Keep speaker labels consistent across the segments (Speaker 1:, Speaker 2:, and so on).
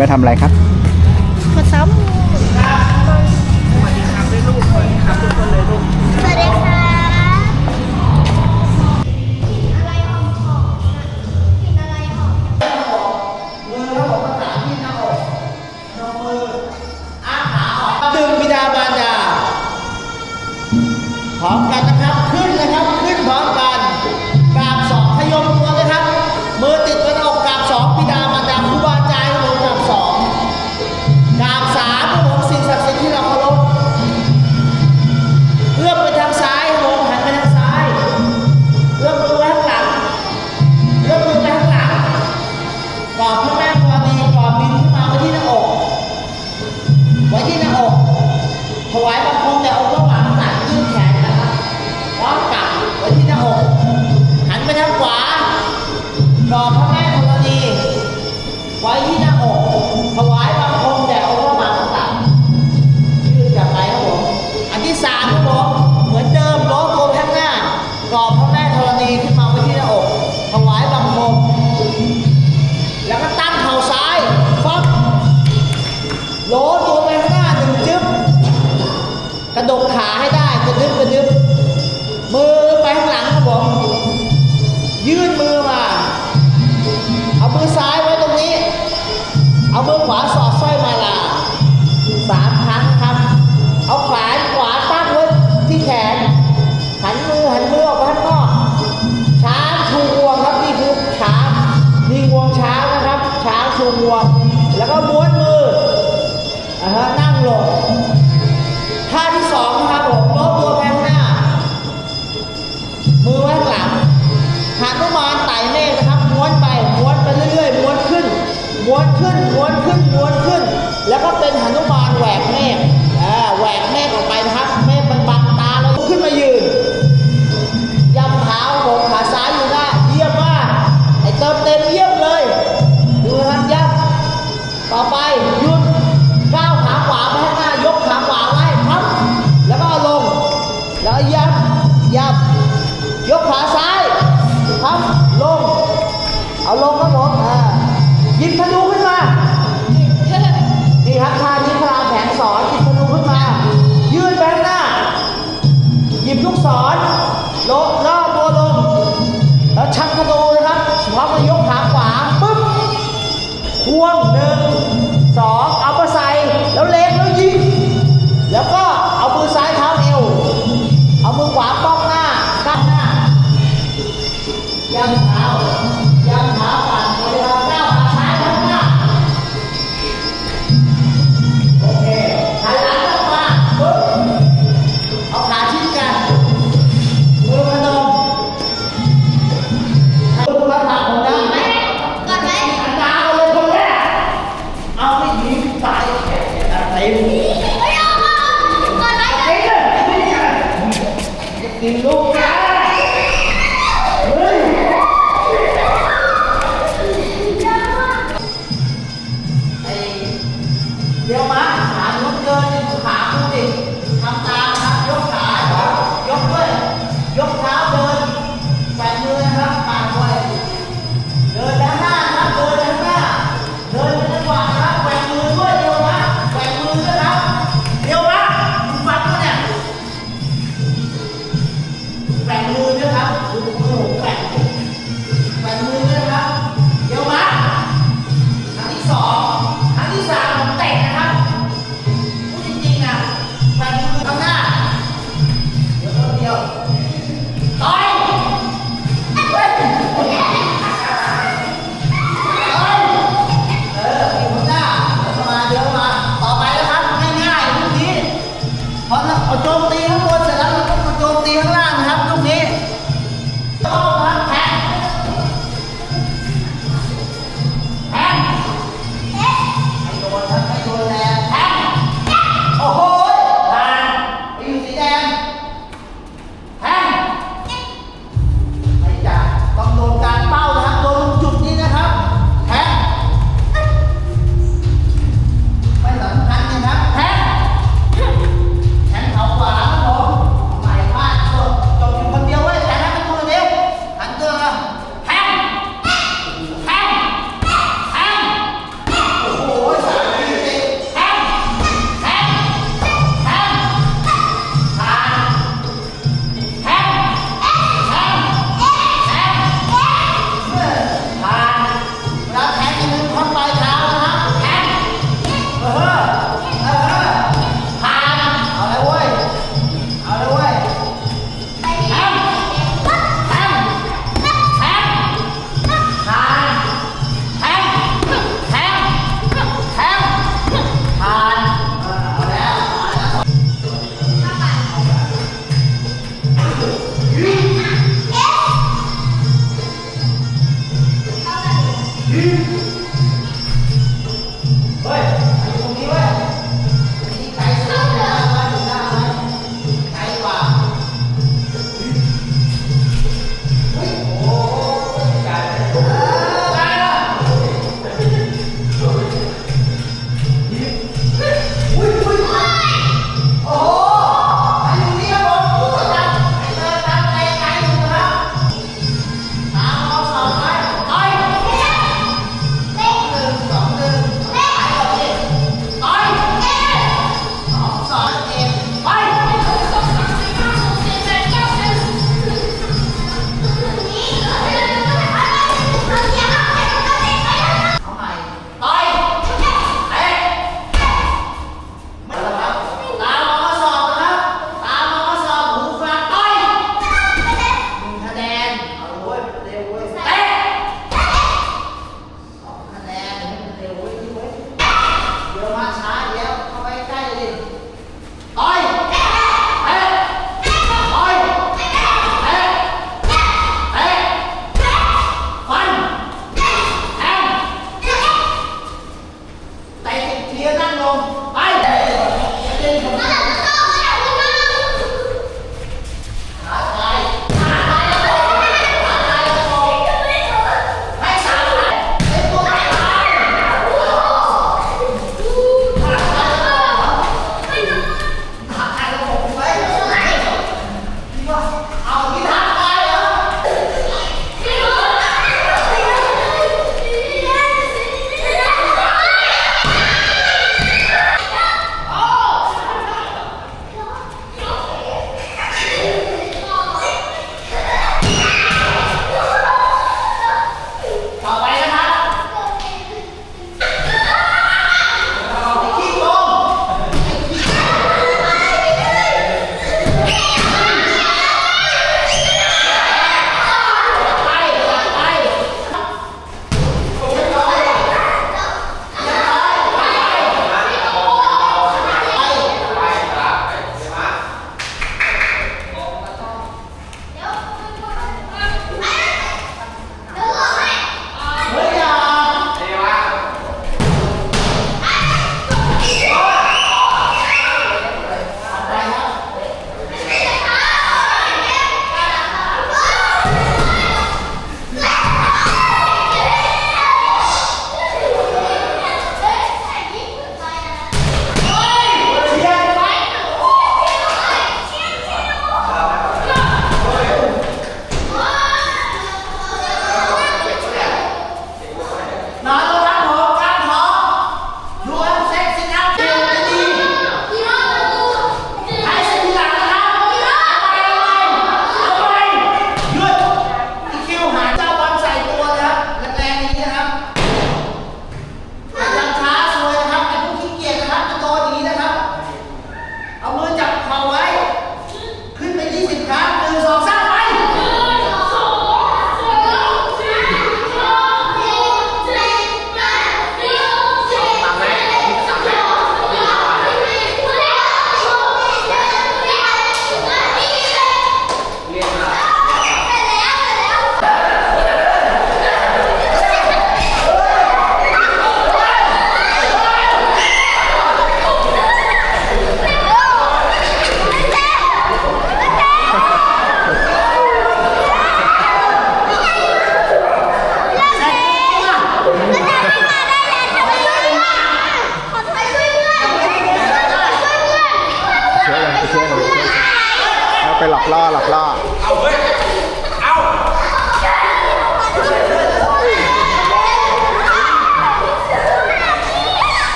Speaker 1: ไม่
Speaker 2: ทำอะไร
Speaker 3: ครับ หมวก แล้วก็ม้วนมือนะฮะนั่งลงท่าที่สองนะครับผมโน้มตัวแพนหน้า มือไว้หลังหางนุมานไต่เมฆนะครับ ม้วนไป ม้วนไปเรื่อยๆ ม้วนขึ้น ม้วนขึ้น ม้วนขึ้น ม้วนขึ้น แล้วก็เป็นหนุมานแหวกเมฆ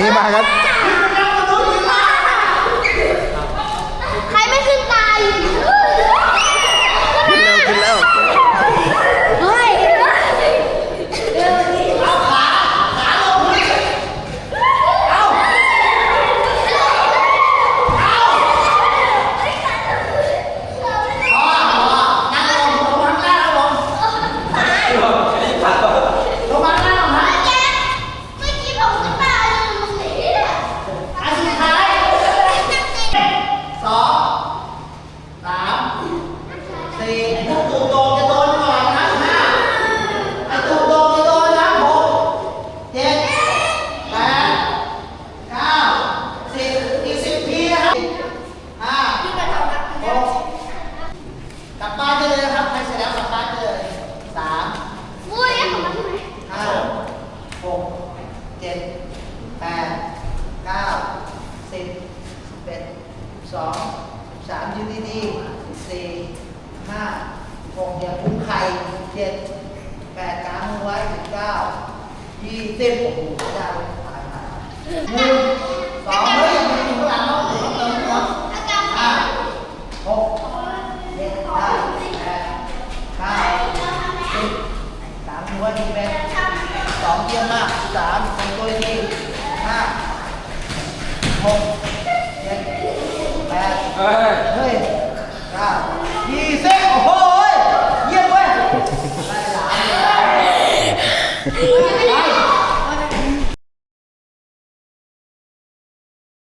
Speaker 3: นี้มาครับ สองสามยืดดีๆสี่ห้าห
Speaker 1: กอ
Speaker 4: ย่า
Speaker 3: พุ่
Speaker 2: งไข่
Speaker 3: เจ็ดแปดกลางมือไว้สิบเก้ายี่สิบโอ้โหยาวผ่านมหนึ่งสองเฮ้ยมันอยู่ข้างหลังเราเติมเติมเนาะห้าหกเจ็ดแปดเก้าสิบสามมือไวดีไหมสองเยี่ยมมากสาม 哎。